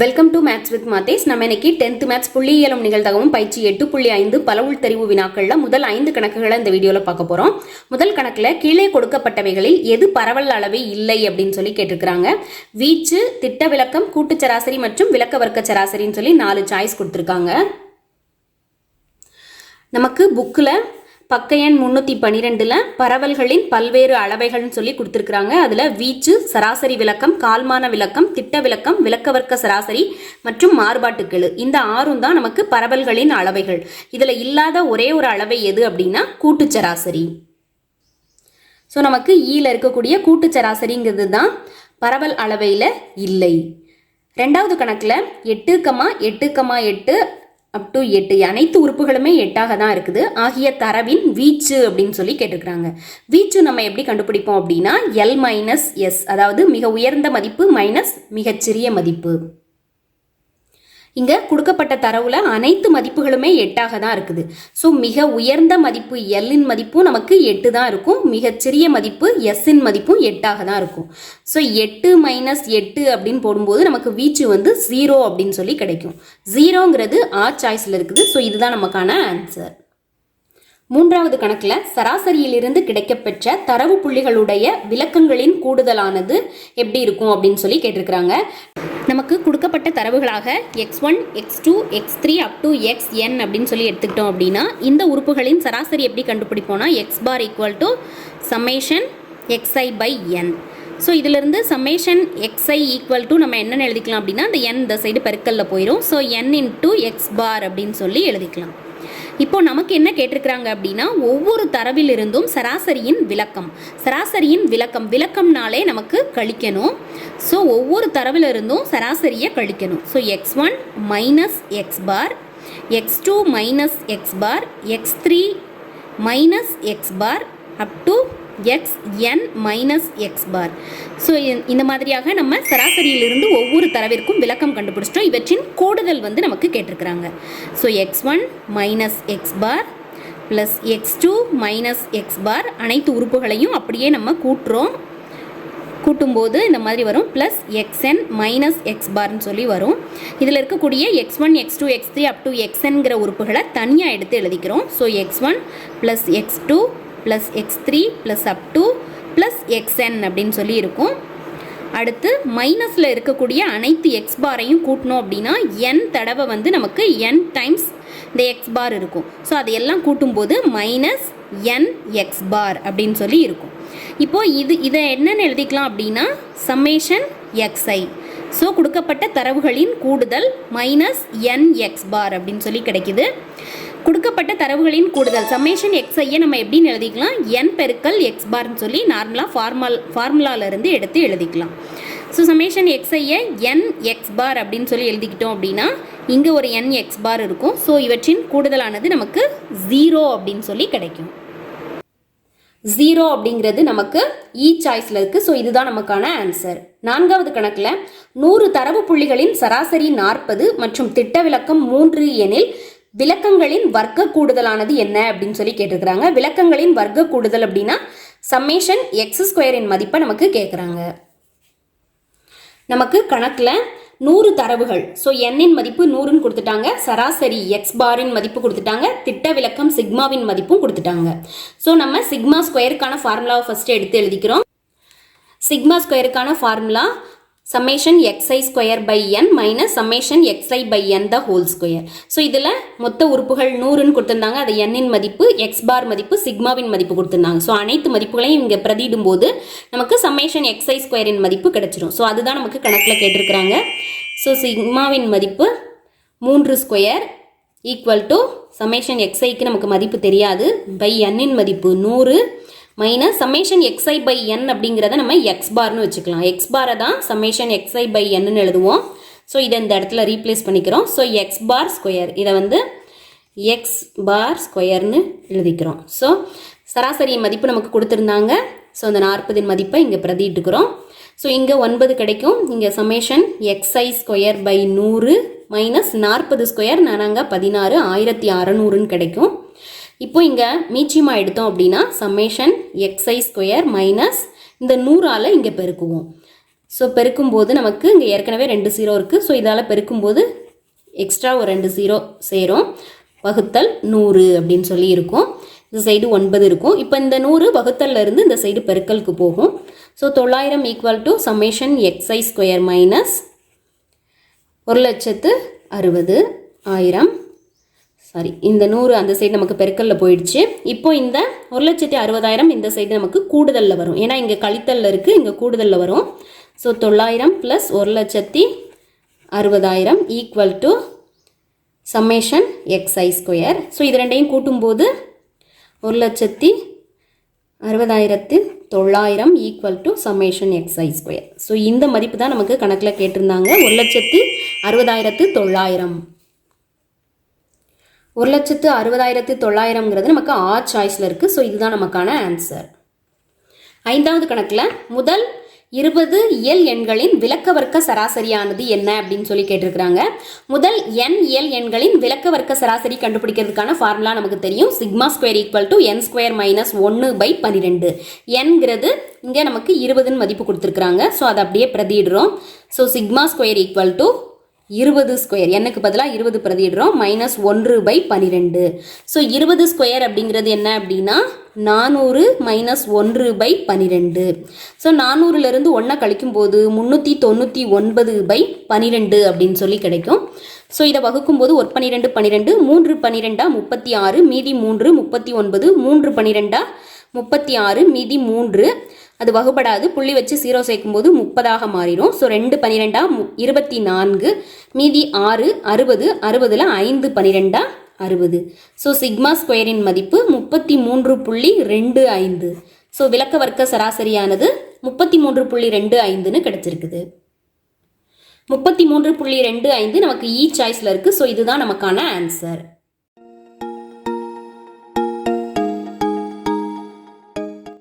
Welcome to maths with மாத்தேஸ் நம்ம இன்னைக்கு டென்த் மேத்ஸ் புள்ளியியலும் நிகழ்தகவும் பயிற்சி எட்டு புள்ளி ஐந்து பல உள்தெரிவு வினாக்களில் முதல் ஐந்து கணக்குகளை இந்த வீடியோவில் பார்க்க போகிறோம் முதல் கணக்கில் கீழே கொடுக்கப்பட்டவைகளில் எது பரவல் அளவே இல்லை அப்படின்னு சொல்லி கேட்டிருக்கிறாங்க. வீச்சு திட்ட விளக்கம் கூட்டு சராசரி மற்றும் விளக்க வர்க்க சராசரின்னு சொல்லி நாலு சாய்ஸ் கொடுத்துருக்காங்க. நமக்கு புக்கில் பக்க எண் முந்நூற்றி பன்னிரெண்டில் பரவல்களின் பல்வேறு அளவைகள்னு சொல்லி கொடுத்துருக்குறாங்க. அதில் வீச்சு சராசரி விளக்கம் கால்மான விளக்கம் திட்ட விளக்கம் விளக்கவர்க்க சராசரி மற்றும் மாறுபாட்டுக்கெழு. இந்த ஆறும் தான் நமக்கு பரவல்களின் அளவைகள். இதில் இல்லாத ஒரே ஒரு அளவை எது அப்படின்னா கூட்டு சராசரி. ஸோ நமக்கு e ஈயில் இருக்கக்கூடிய கூட்டு சராசரிங்கிறது தான் பரவல் அளவையில் இல்லை. ரெண்டாவது கணக்கில் எட்டு கமா எட்டு கமா எட்டு அப் டு எட்டு. அனைத்து உறுப்புகளுமே எட்டாக தான் இருக்குது. ஆகிய தரவின் வீச்சு அப்படின்னு சொல்லி கேட்டிருக்கிறாங்க. வீச்சு நம்ம எப்படி கண்டுபிடிப்போம் அப்படின்னா எல் மைனஸ் எஸ் அதாவது மிக உயர்ந்த மதிப்பு மைனஸ் மிகச்சிறிய மதிப்பு. இங்கே கொடுக்கப்பட்ட தரவுல அனைத்து மதிப்புகளுமே எட்டாக தான் இருக்குது. ஸோ மிக உயர்ந்த மதிப்பு எல்லின் மதிப்பும் நமக்கு எட்டு தான் இருக்கும். மிகச்சிறிய மதிப்பு எஸ்ஸின் மதிப்பும் எட்டாக தான் இருக்கும். ஸோ எட்டு மைனஸ் எட்டு அப்படின்னு போடும்போது நமக்கு வீச்சு வந்து ஜீரோ அப்படின்னு சொல்லி கிடைக்கும். ஜீரோங்கிறது ஆ சாய்ஸில் இருக்குது. ஸோ இதுதான் நமக்கான ஆன்சர் மூன்றாவது கணக்கில் சராசரியிலிருந்து கிடைக்கப்பெற்ற தரவு புள்ளிகளுடைய விளக்கங்களின் கூடுதலானது எப்படி இருக்கும் அப்படின்னு சொல்லி கேட்டிருக்கிறாங்க. நமக்கு கொடுக்கப்பட்ட தரவுகளாக X one X two X three up to X N அப்படின்னு சொல்லி எடுத்துக்கிட்டோம் அப்படின்னா இந்த உறுப்புகளின் சராசரி எப்படி கண்டுபிடிப்போம்னா X bar equal to summation X I by N so இதிலிருந்து summation X I equal to நம்ம என்னென்னு எழுதிக்கலாம் அப்படின்னா அந்த என் இந்த சைடு பெருக்கல்ல போயிடும் so N into X bar அப்படின்னு சொல்லி எழுதிக்கலாம். இப்போ நமக்கு என்ன கேட்டிருக்கிறாங்க அப்படின்னா ஒவ்வொரு தரவிலிருந்தும் சராசரியின் விளக்கம். சராசரியின் விளக்கம் விளக்கம்னாலே நமக்கு கழிக்கணும். ஸோ ஒவ்வொரு தரவிலிருந்தும் சராசரியை கழிக்கணும். So X one minus X bar X two minus X bar X three minus X bar up to X N minus X bar so இந்த மாதிரியாக நம்ம சராசரியிலிருந்து ஒவ்வொரு தரவிற்கும் விளக்கம் கண்டுபிடிச்சிட்டோம். இவற்றின் கூடுதல் வந்து நமக்கு கேட்டிருக்கிறாங்க. So x one minus x bar plus x two minus x bar அனைத்து உறுப்புகளையும் அப்படியே நம்ம கூட்டுறோம். கூட்டும்போது இந்த மாதிரி வரும். Plus x n minus x பார்னு சொல்லி வரும். இதில் இருக்கக்கூடிய X one X two X three up to எக்ஸ்என்கிற உறுப்புகளை தனியாக எடுத்து எழுதிக்கிறோம். So X one plus X two plus X three plus up to plus X N அப்படின்னு சொல்லி இருக்கும். அடுத்து மைனஸில் இருக்கக்கூடிய அனைத்து எக்ஸ் பாரையும் கூட்டணும் அப்படின்னா என் தடவை வந்து நமக்கு என் டைம்ஸ் இந்த எக்ஸ் பார் இருக்கும். ஸோ அதையெல்லாம் கூட்டும்போது மைனஸ் என் எக்ஸ் பார் அப்படின்னு சொல்லி இருக்கும். இப்போது இது இதை என்னென்னு எழுதிக்கலாம் அப்படின்னா சம்மேஷன் எக்ஸ்ஐ ஸோ கொடுக்கப்பட்ட தரவுகளின் கூடுதல் மைனஸ் என் எக்ஸ் பார் அப்படின்னு சொல்லி கிடைக்குது. கொடுக்கப்பட்ட தரவுகளின் கூடுதல். சம்மேஷன் எக்ஸ்ஐயை நம்ம எப்படின்னு எழுதிக்கலாம்? என் பெருக்கல் எக்ஸ் பார்னு சொல்லி நார்மலாக ஃபார்மல் ஃபார்முலாவிலேருந்து எடுத்து எழுதிக்கலாம். ஸோ சமேஷன் எக்ஸையை என் எக்ஸ் பார் அப்படின்னு சொல்லி எழுதிக்கிட்டோம் அப்படின்னா இங்கே ஒரு என் எக்ஸ் பார் இருக்கும். ஸோ இவற்றின் கூடுதலானது நமக்கு ஜீரோ அப்படின்னு சொல்லி கிடைக்கும். ஜீரோ அப்படிங்கிறது நமக்கு e இ சாய்ஸில் இருக்குது ஸோ இதுதான் நமக்கான ஆன்சர் நான்காவது கணக்கில் நூறு தரவு புள்ளிகளின் சராசரி நாற்பது மற்றும் திட்ட விளக்கம் மூன்று எனில் விளக்கங்களின் வர்க்க கூடுதலானது என்ன அப்படின்னு சொல்லி கேட்டிருக்கிறாங்க. விளக்கங்களின் வர்க்க கூடுதல் அப்படின்னா சம்மேஷன் எக்ஸ் ஸ்கொயரின் மதிப்பை நமக்கு கேட்குறாங்க. நமக்கு கணக்கில் நூறு தரவுகள். ஸோ எண்ணின் மதிப்பு நூறுன்னு கொடுத்துட்டாங்க. சராசரி எக்ஸ் பாரின் மதிப்பு கொடுத்துட்டாங்க. திட்ட விளக்கம் சிக்மாவின் மதிப்பும் கொடுத்துட்டாங்க. ஸோ நம்ம சிக்மா ஸ்கொயருக்கான ஃபார்முலாவை ஃபஸ்ட்டு எடுத்து எழுதிக்கிறோம். Sigma ஸ்கொயருக்கான formula summation X I square by N minus summation X I by N the whole square so இதில் மொத்த உறுப்புகள் நூறுன்னு கொடுத்துருந்தாங்க. அது எண்ணின் மதிப்பு எக்ஸ் பார் மதிப்பு சிக்மாவின் மதிப்பு கொடுத்துருந்தாங்க. ஸோ அனைத்து மதிப்புகளையும் இங்கே பிரதிடும் போது நமக்கு சம்மேஷன் எக்ஸ்ஐ ஸ்கொயரின் மதிப்பு கிடைச்சிரும். ஸோ அதுதான் நமக்கு கணக்கில் கேட்டிருக்கிறாங்க. ஸோ சிக்மாவின் மதிப்பு மூன்று ஸ்கொயர் ஈக்குவல் டு சமேஷன் எக்ஸ்ஐக்கு நமக்கு மதிப்பு தெரியாது. பை எண்ணின் மதிப்பு நூறு. Minus summation X I by N அப்படிங்கிறத நம்ம எக்ஸ் பார்னு வச்சுக்கலாம். எக்ஸ் பாரை தான் சம்மேஷன் எக்ஸ்ஐ பை என்னு எழுதுவோம். ஸோ இதை இந்த இடத்துல ரீப்ளேஸ் பண்ணிக்கிறோம். ஸோ எக்ஸ் பார் ஸ்கொயர் இதை வந்து எக்ஸ் பார் ஸ்கொயர்னு எழுதிக்கிறோம். ஸோ சராசரி மதிப்பு நமக்கு கொடுத்துருந்தாங்க. ஸோ அந்த நாற்பதின் மதிப்பை இங்கே பிரதிட்டுக்கிறோம் ஸோ இங்கே ஒன்பது கிடைக்கும். இங்கே summation X I square by நூறு மைனஸ் நாற்பது ஸ்கொயர் நானாங்க பதினாறு ஆயிரத்தி அறநூறுன்னு கிடைக்கும். இப்போ இங்கே மீச்சியமாக எடுத்தோம் அப்படின்னா சம்மேஷன் எக்ஸ்ஐ ஸ்கொயர் மைனஸ் இந்த நூறால் இங்கே பெருக்குவோம். ஸோ பெருக்கும்போது நமக்கு இங்கே ஏற்கனவே ரெண்டு ஜீரோ இருக்குது ஸோ இதால் பெருக்கும்போது எக்ஸ்ட்ரா ஒரு ரெண்டு ஜீரோ சேரும். வகுத்தல் நூறு அப்படின்னு சொல்லி இருக்கும். இந்த சைடு ஒன்பது இருக்கும். இப்போ இந்த நூறு வகுத்தல்ல இருந்து இந்த சைடு பெருக்கலுக்கு போகும். ஸோ தொள்ளாயிரம் equal to summation X I square minus ஒரு லட்சத்து அறுபது ஆயிரம். சாரி இந்த நூறு அந்த சைடு நமக்கு பெருக்கல்ல போயிடுச்சு. இப்போ இந்த ஒரு லட்சத்தி அறுபதாயிரம் இந்த சைடு நமக்கு கூடுதலில் வரும். ஏன்னா இங்கே கழித்தலில் இருக்குது இங்கே கூடுதலில் வரும். ஸோ தொள்ளாயிரம் ப்ளஸ் ஒரு லட்சத்தி அறுபதாயிரம் equal to summation X I square so இது ரெண்டையும் கூட்டும்போது ஒரு லட்சத்தி அறுபதாயிரத்து தொள்ளாயிரம் equal to summation X I square so இந்த மதிப்பு தான் நமக்கு கணக்கில் கேட்டிருந்தாங்க. ஒரு லட்சத்தி அறுபதாயிரத்து தொள்ளாயிரம். ஒரு லட்சத்து அறுபதாயிரத்து தொள்ளாயிரம்ங்கிறது நமக்கு ஆ சாய்ஸில் இருக்குது ஸோ இதுதான் நமக்கான ஆன்சர் ஐந்தாவது கணக்கில் முதல் இருபது இயல் எண்களின் விளக்க வர்க்க சராசரியானது என்ன அப்படின்னு சொல்லி கேட்டிருக்கிறாங்க. முதல் என் இயல் எண்களின் விளக்க வர்க்க சராசரி கண்டுபிடிக்கிறதுக்கான ஃபார்முலா நமக்கு தெரியும். Sigma square equal to N square minus ஒன்று பை பன்னிரெண்டு. என்கிறது இங்கே நமக்கு இருபதுன்னு மதிப்பு கொடுத்துருக்குறாங்க. ஸோ அதை அப்படியே பிரதிடுறோம் so sigma square equal to இருபது ஸ்கொயர் எனக்கு பதிலாக இருபது பிரதிடுறோம் மைனஸ் ஒன்று பை பன்னிரெண்டு ஸோ இருபது ஸ்கொயர் அப்படிங்கிறது என்ன அப்படின்னா நானூறு மைனஸ் ஒன்று பை பன்னிரெண்டு ஸோ நானூறுலேருந்து ஒன்றை கழிக்கும்போது முந்நூற்றி தொண்ணூற்றி ஒன்பது பை பன்னிரெண்டு அப்படின்னு சொல்லி கிடைக்கும். ஸோ இதை வகுக்கும்போது ஒரு பன்னிரெண்டு பன்னிரெண்டு மூன்று பன்னிரெண்டா முப்பத்தி ஆறு மீதி மூன்று முப்பத்தி ஒன்பது மூன்று பன்னிரெண்டா முப்பத்தி ஆறு மீதி மூன்று. அது வகுப்படாது புள்ளி வச்சு ஜீரோ சேர்க்கும்போது முப்பதாக மாறிடும். ஸோ ரெண்டு பன்னிரெண்டா இருபத்தி நான்கு மீதி ஆறு அறுபது அறுபதில் ஐந்து பன்னிரெண்டா அறுபது. ஸோ சிக்மா ஸ்கொயரின் மதிப்பு முப்பத்தி மூன்று புள்ளி ரெண்டு ஐந்து. ஸோ விளக்க வர்க்க சராசரியானது முப்பத்தி மூன்று புள்ளி ரெண்டு ஐந்துன்னு கிடச்சிருக்குது. முப்பத்தி மூன்று புள்ளி ரெண்டு ஐந்து நமக்கு e இ சாய்ஸில் இருக்குது ஸோ இதுதான் நமக்கான ஆன்சர்